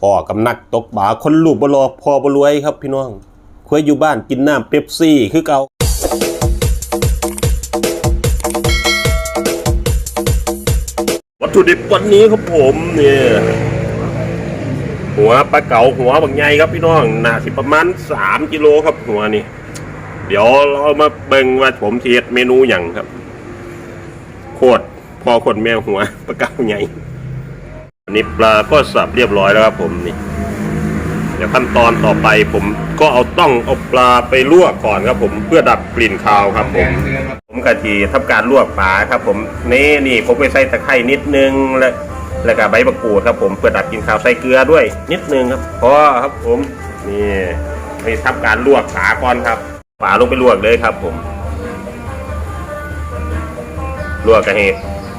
พ่อกำนักตกบาคนลูกบรอพอบรวยครับพี่น้องควยอยู่บ้านกินน้ำเป๊ปซี่คือเก่าวัตถุดิบวันนี้ครับผมเนี่ยหัวปลาเก๋าหัวบางใหญ่ครับพี่น้องหนาสิประมาณสามกิโลครับหัวนี่เดี๋ยวเรามาเบิ่งว่าผมเทียดเมนูอย่างครับ โคตรพอคนแมวหัวปลาเก๋าใหญ่ อันนี้ปลาก็สับเรียบร้อยแล้วครับผมนี่เดี๋ยวขั้นตอนต่อไปผมก็เอาต้องเอาปลาไปลวกก่อนครับผมเพื่อดับกลิ่นคาวครับผมผมกะทีทำการลวกปลาครับผมนี่นี่ผมไปใส่ตะไคร่นิดนึงแล้วแล้วก็ใบมะกรูดครับผมเพื่อดับกลิ่นคาวใส่เกลือด้วย นิดนึงครับพอครับผมนี่ไปทำการลวกปลาก่อนครับปลาลงไปลวกเลยครับผมลวกกระเห็ด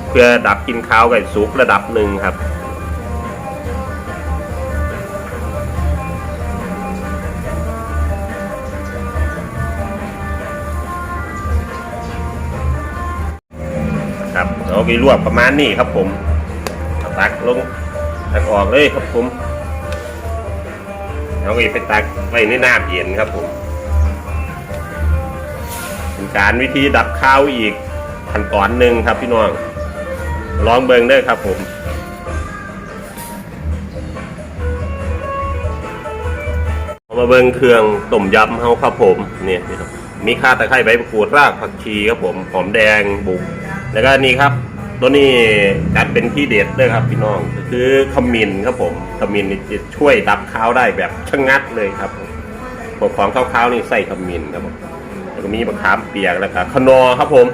เพื่อดับกลิ่นคาวกับสุกระดับหนึ่งครับ เอาไปลวกประมาณนี้ครับผมตักลงตักออกเลยครับผมเอาไปตักไว้ในน้ำเย็นครับผมเป็นการวิธีดับข้าวอีกขั้นตอนหนึ่งครับพี่น้องลองเบิ่งเด้ครับผมมาเบิ่งเครื่องต้มยำเฮาครับผมเนี่ยมีข่าตะไคร้ใบมะกรูดรากผักชีครับผมหอมแดงบุกแล้วก็นี่ครับ ตัวนี้จัดเป็นที่เด็ดเลยครับพี่น้องคือขมิ้นครับผมขมิ้นนี่จะช่วยดับข้าวได้แบบชะงัดเลยครับผมพวกของข้าวๆนี่ใส่ขมิ้นครับผมแล้วก็มีมะขามเปียกแล้วก็ขนอครับผม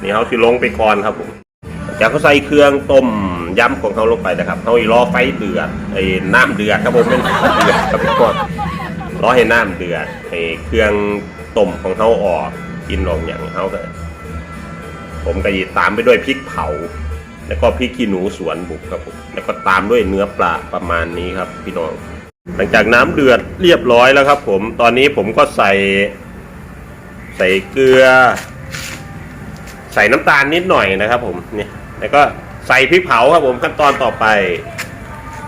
นี่เขาสิลงไปก่อนครับผมจากเขาใส่เครื่องต้มยำของเขาลงไปนะครับเขาอีรอไฟเดือดไอ้น้ำเดือดครับผมเป็นเดือดครับพี่ก้อนรอให้น้ำเดือดไอ้เครื่องต้มของเขาออกกินลงอย่างเขาก็ ผมก็หยิบตามไปด้วยพริกเผา แล้วก็พริกขี้หนูสวนบุกครับผมแล้วก็ตามด้วยเนื้อปลาประมาณนี้ครับ พี่น้อง หลังจากน้ำเดือดเรียบร้อยแล้วครับ ผมตอนนี้ผมก็ใส่ ใส่เกลือ ใส่น้ำตาลนิดหน่อยนะครับ ผมเนี่ยแล้วก็ใส่พริกเผาครับ ผมขั้นตอนต่อไป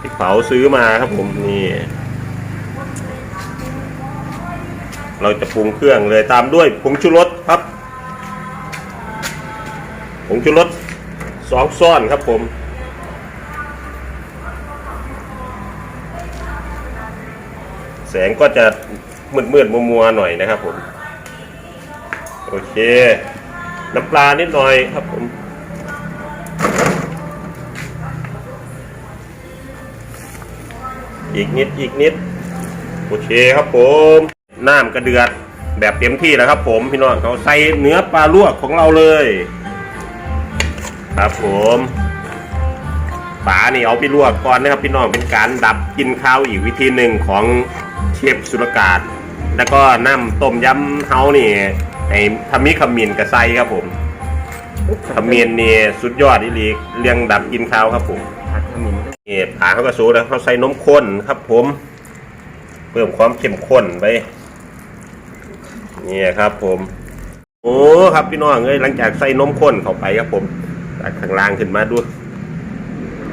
พริกเผาซื้อมาครับ ผมนี่เราจะปรุงเครื่องเลยตามด้วยผงชูรสครับ ผงชูรสสองซ้อนครับผมแสงก็จะมืดมืดมัวมัวๆหน่อยนะครับผม โอเค น้ำปลานิดหน่อยครับผม อีกนิดอีกนิด โอเคครับผม น้ำกระเดือดแบบเต็มที่แล้วครับผม พี่น้องเขาใส่เนื้อปลาลวกของเราเลย ครับผมปลานี่เอาไปลวกก่อนนะครับพี่น้องเป็นการดับกินข้าวอีกวิธีหนึ่งของเชฟสุรกาศ แล้วก็น้ำต้มยำเฮานี่ไอ้ทำมิขมิ้นกระไซครับผมขมิ้นนี่สุดยอดอีหลีเรียงดับกินข้าวครับผมผัดขมิ้นนี่ผาเขากระสูแล้วเขาใส่นมข้นครับผม เพิ่มความเข้มข้นไปนี่ครับผมโอ้ครับพี่น้องเอ้ยหลังจากใส่นมข้นเข้าไปครับผม จากข้างล่างขึ้นมาดู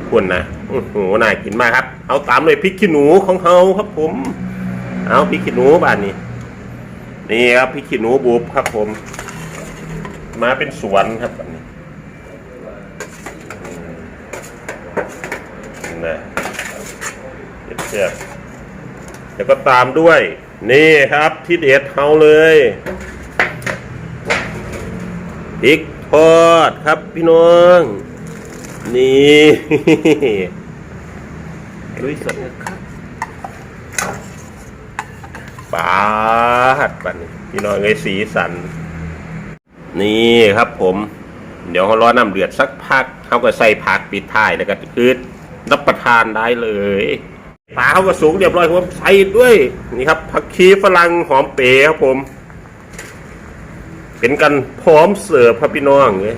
ข้นนะโอ้โหน่ากินมากครับ เอาตามเลยพริกขี้หนูของเขาครับผม เอาพริกขี้หนูบ้านนี้ นี่ครับพริกขี้หนูบุบครับผม มาเป็นสวนครับแบบนี้นะเจ็บๆแล้วก็ตามด้วย นี่ครับที่เด็ดเฮาเลยพริก ดครับพี่น้อง นี่ลุยสดนะครับปาดปันพี่น้องไอ้ยสีสัน นี่ครับผม เดี๋ยวเขารอน้ำเดือดสักพักเขาก็ใส่ผักปิดท้ายแล้วก็คือรับประทานได้เลยปลาเขาก็สูงเรียบร้อยครับผมใส่ด้วย นี่ครับผักชีฝรั่งหอมเป๋ครับผม เป็นกันพร้อมเสิร์ฟครับพี่น้องเลย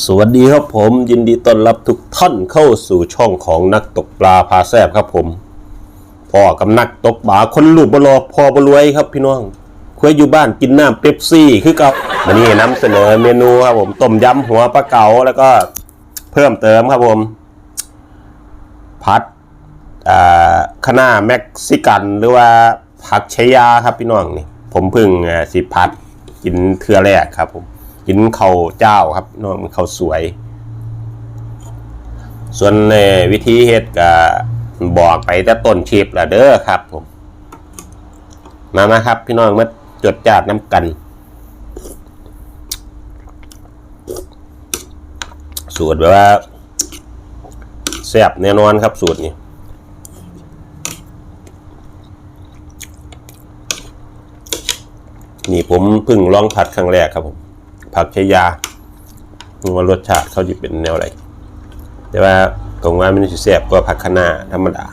สวัสดีครับผม ยินดีต้อนรับทุกท่านเข้าสู่ช่องของนักตกปลาพาแซบครับผมพ่อกับนักตกปลาคนลูกบลอพอบรวยครับพี่น้องคุยอยู่บ้านกินน้ำเป๊ปซี่คือเก่าวันนี้นำเสนอเมนูครับผมต้มยำหัวปลาเก๋าแล้วก็เพิ่มเติมครับผมผัดอ่าคณะเม็กซิกันหรือว่าผักชยาครับพี่น้องนี่ผมเพิ่งสิผัดกินเทือแรกครับผม กินเขาเจ้าครับน้องข้าสวย ส่วนในวิธีเฮ็ดก็บอกไปแต่ต้นชีพละเด้อครับผมมามาครับ พี่น้องมาจดจาดน้ำกัน สูตรแบบว่าแซ่บแน่นอนครับสูตรนี้นี่ผมเพิ่งลองผัดครั้งแรกครับผม ผักชายาว่ารสชาติเขาจะเป็นแนวอะไรแต่ว่าตรงว่ามันจะแซ่บกว่าผักคะน้าธรรมดา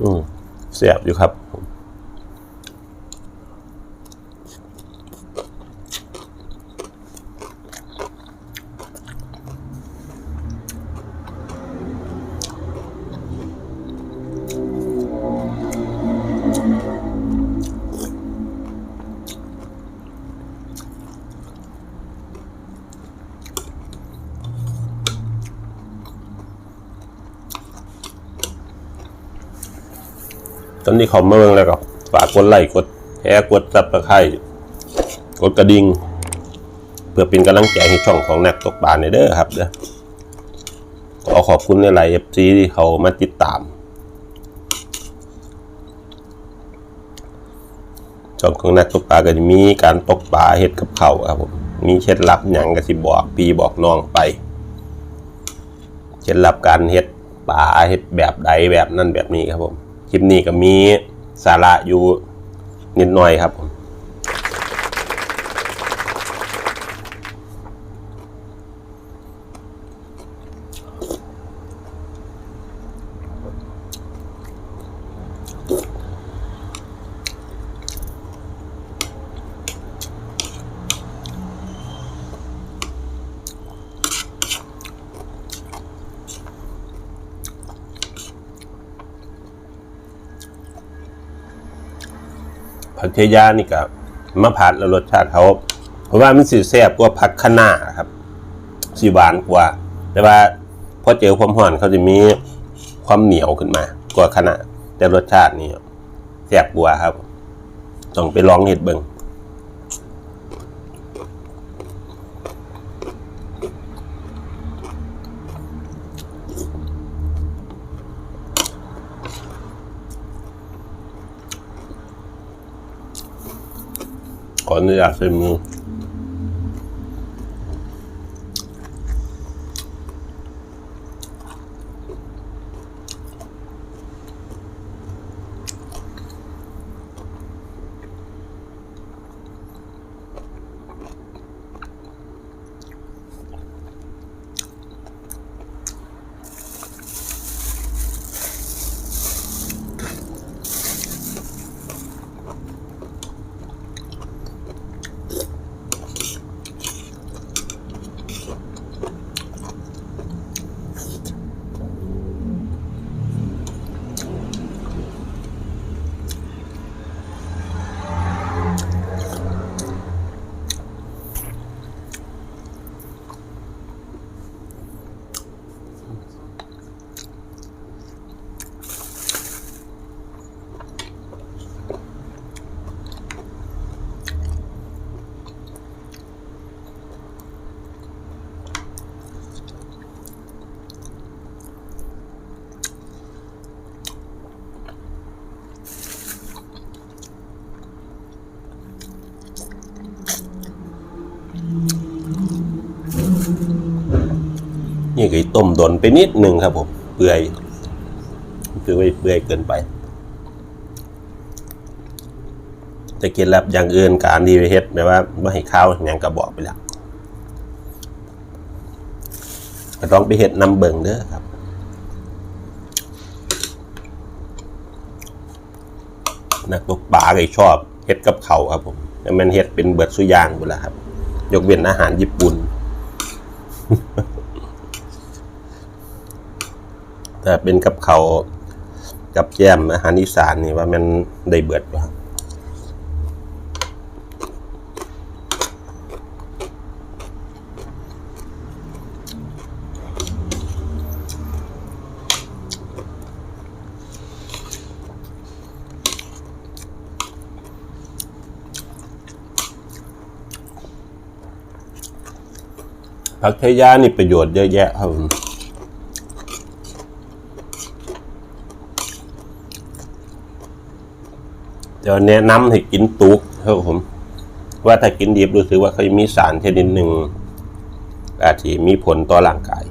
อืมแซ่บอยู่ครับ ผมตอนนี้เขามเมืองแล้วก็ฝากกดไลค์กดแชร์กดซับสไครต์กดกระดิ่งเพื่อเป็นกำลังใจให้ช่องของนักตกปลาในเด้อครับเด้อขอขอบคุณในหลายเอฟซีที่เขามาติดตามช่องของนักตกปลาก็จะมีการตกปลาเฮ็ดกับเขาครับผมมีเคล็ดลับหยังก็สิบอกพี่บอกน้องไปเคล็ดลับการเฮ็ดปลาเฮ็ดแบบใดแบบนั้นแบบนี้ครับผม คลิปนี้ก็มีสาระอยู่นิดหน่อยครับผม ผักเทยานี่กับมะพร้าวแล้วรสชาติเขาเพราะว่ามันสีแซ่บกว่าผักคะน้าครับสีหวานกว่า แต่ว่าพอเจอความหวานเขาจะมีความเหนียวขึ้นมากว่าคะน้าแต่รสชาตินี่แซ่บกว่าครับ ต้องไปลองเห็ดเบิง ออ นุญาตใส่มือนี่คือต้มดนไปนิดหนึ่งครับผมเปื่อยคือไม่เปื่อยเกินไปจะกินแล้วอย่างอื่นการดีไปเฮ็ดแบบว่าไม่ให้ข้าวอย่างกระบอกไปแล้วก็ต้องไปเห็ดนำเบิงเด้อครับ นักตกปลาก็ชอบเฮ็ดกับเขาครับผมแต่มันเฮ็ดเป็นเบิดสุยางบุละครับ ยกเว้นอาหารญี่ปุ่น แต่เป็นกับเขากับแก้มอาหารอีสานนี่ว่ามันได้เบิดอยู่ครับผักไทยานี่ประโยชน์เยอะแยะครับ ผมจะแนะนำให้กินตุกครับผม ว่าถ้ากินดิบรู้สึกว่าเขามีสารชนิดหนึ่งอาจจะมีผลต่อร่างกาย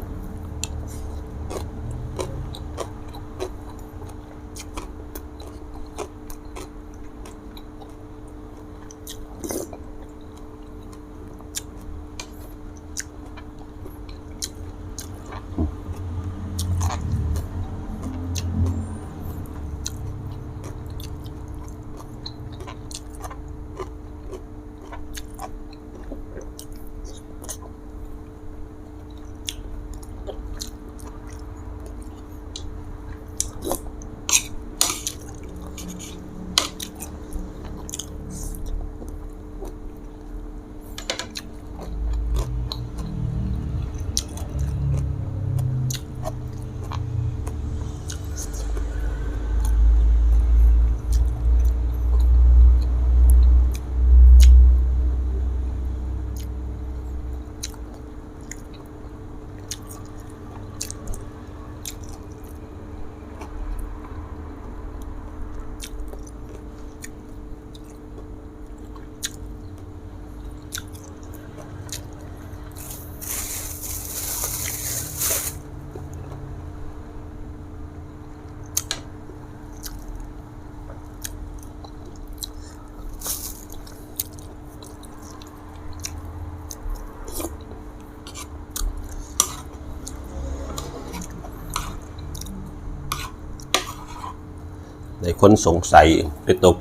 คนสงสัยไปตก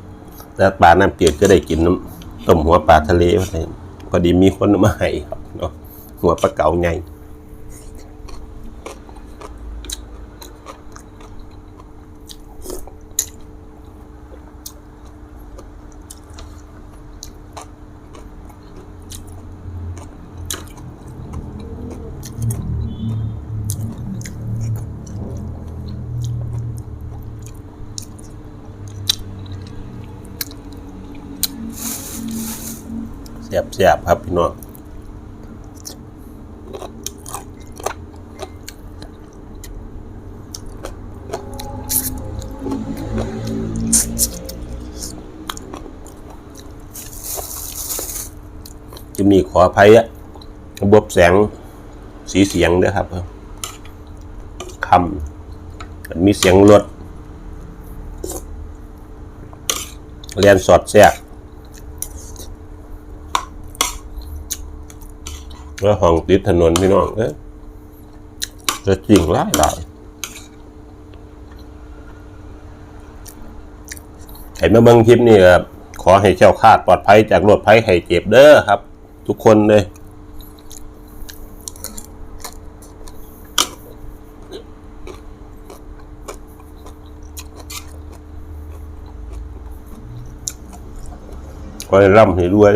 แต่ปลาน้ำเปียกก็ได้กินน้ำต้มหัวปลาทะเลพอดีมีคนมาให้ครับเนาะหัวปลาเก๋าไง แซ่บๆครับพี่น้องจะมีขออภัยอะระบบแสงสีเสียงด้วยครับคำมีเสียงรถเรียนสอดแทรก แล้วห้องติดถนนพี่น้องเอ้ยจะจริงหลายหลายใครมาเบิ่งคลิปนี่ครับขอให้เจ้าคาดปลอดภัยจากรคภัยไข้เจ็บเด้อครับ ทุกคนเลยขอให้ร่ำให้รวย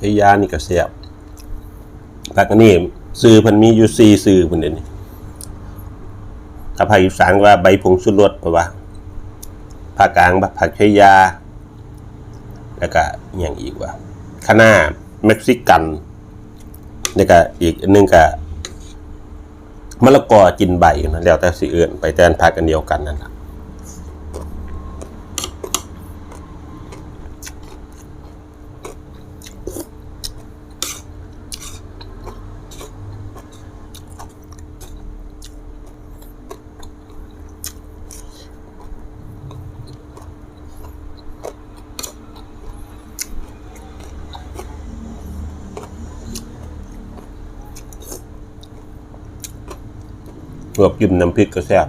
ผักชายานี่ก็แซ่บผักอันนี้ซื้อพันมีอยู่สี่ซื้อพิ่นเดี๋ยวนี้ถ้าภาคอีสานว่าใบผงชูรสเพราะว่าภาคกลางผักชยา แล้วก็อย่างอีกว่าคะน้าเม็กซิกันแล้วก็อีกนหนึงก็มะละกอจินใบนะแล้วแต่สิเอื่นไปแต่นพักกันเดียวกันนั่นแหละ วกจิ้มน้ำพริกก็แซ่บ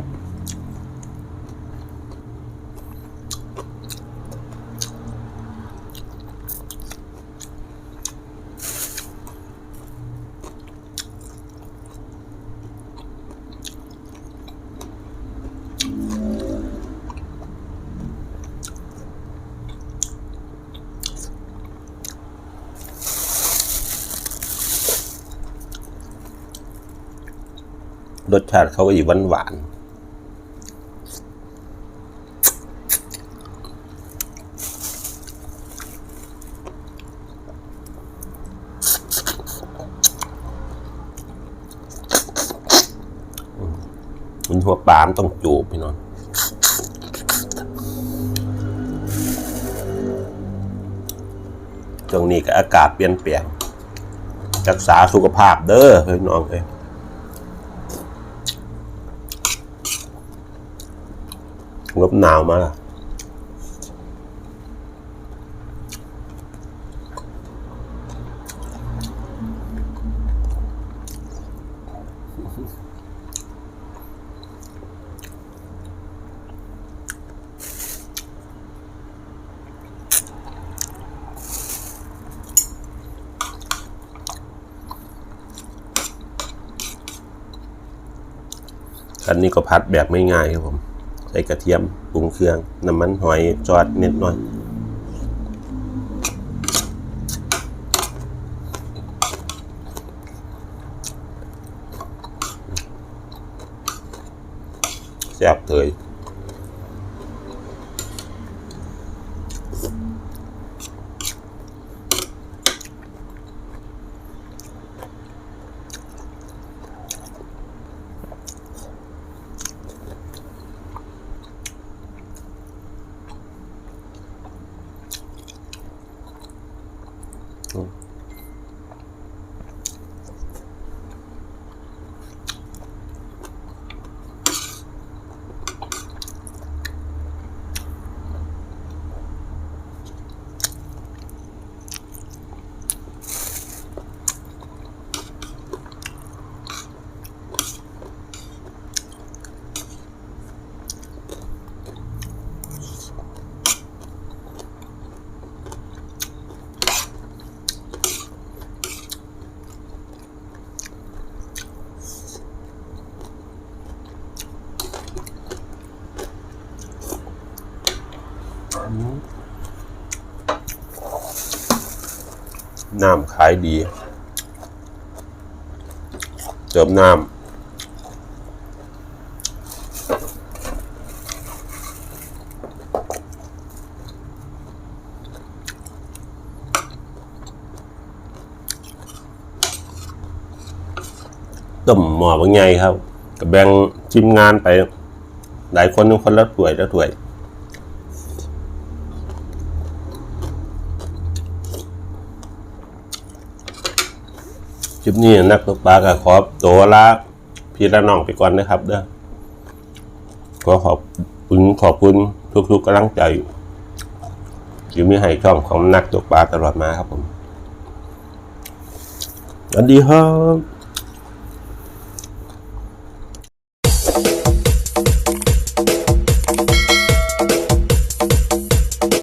รสชาติเขาก็อีกหวานหวานมันหัวปลามต้องจูบพี่น้องช่วงนี้ก็อากาศเปลี่ยนแปลงรักษาสุขภาพเด้อพี่น้องเอ้ย งบหนาวมาละอันนี้ก็พัดแบบไม่ง่ายครับผม ใส่กระเทียมปรุงเครื่องน้ำมันหอยจอดนิดหน่อย แซ่บเลย น้ำขายดี เติมน้ำต้มหม้อบางไงครับกับแบ่งชิมงานไป หลายคนทุกคนละถ้วยละถ้วย คลิปนี้นักตกปลาก็ขอตัวลาพี่ละน้องไปก่อนนะครับเด้อขอขอบคุณขอบคุณทุกๆกำลังใจอยู่มีให้ช่องของนักตกปลาตลอดมาครับผมสวัสดีครับ